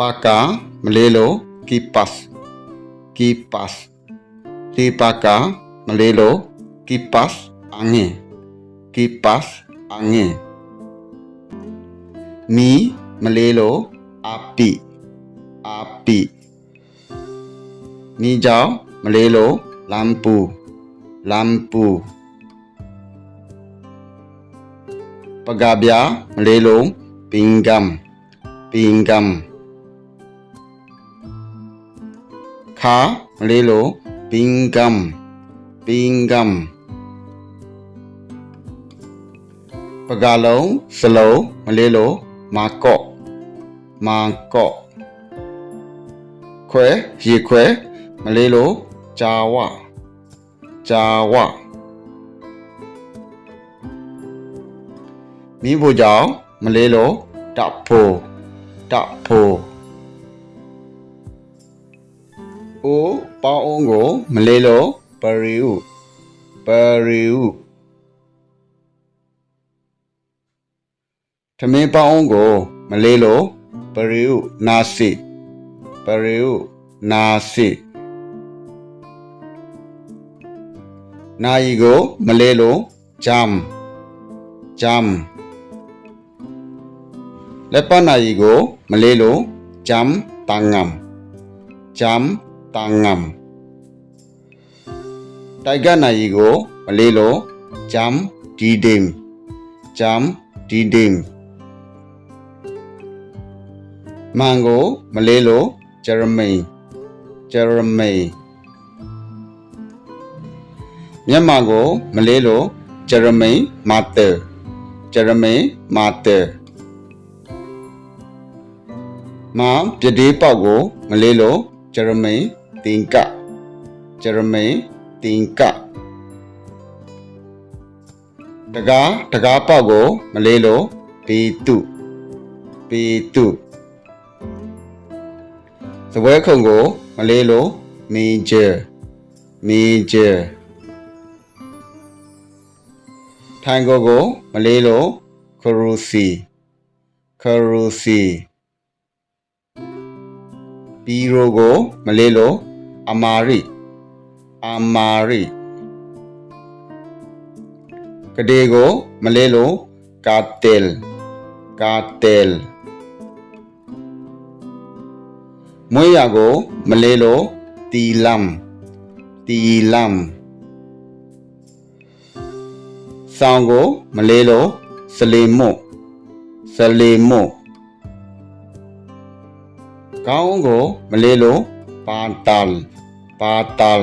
ပါကာမလေးလို kipas kipas ဒီပါကာမလေးလို kipas angin kipas angin မီမလေးလို api api နီကြောင့်မလေးလို lampu lampu ပကဗျာမလေးလို pingam pingam ခါမလေးလို pingam pingam ပကလုံးစလုံးမလေးလိုမာကော့မာကော့ခွဲရေခွဲမလေးလိုဂျာဝဂျာဝမိဖို့ကြောင့်မလေးလိုတပ်ဖို့တပ်ဖို့ အိုပေါင်းအောင်ကိုမလေးလိုပရီဥပရီဥသမင်းပေါင်းအောင်ကိုမလေးလိုပရီဥနာစီပရီဥနာစီနာယီကိုမလေးလိုဂျမ်ဂျမ်လက်ပနာယီကိုမလေးလိုဂျမ်တန်ငမ်ဂျမ် တန်ငမ်တိုက်ကနာယီကိုမလေးလိုဂျမ်ဒီဒင်ဂျမ်ဒီဒင်မန်ကိုမလေးလိုဂျရမိန်ဂျရမိန်မြန်မာကိုမလေးလိုဂျရမိန်မာတာဂျရမိန်မာတာမပြတေးပေါက်ကိုမလေးလိုဂျရမိန် တင်ကဂျရမိန်တင်ကတကားတကားပေါက်ကိုမလေးလိုဘီတုဘီတုစပွဲခုံကိုမလေးလိုမီဂျာမီဂျာထိုင်ကိုကိုမလေးလိုခရူစီခရူစီပီရိုကိုမလေးလို အမာရီအမာရီကဒေကိုမလေးလိုကာတယ်ကာတယ်မွေးရကိုမလေးလိုတီလမ်တီလမ်ဆောင်းကိုမလေးလိုစလီမို့စလီမို့ကောင်းကိုမလေးလို ပါတန်ပါတန်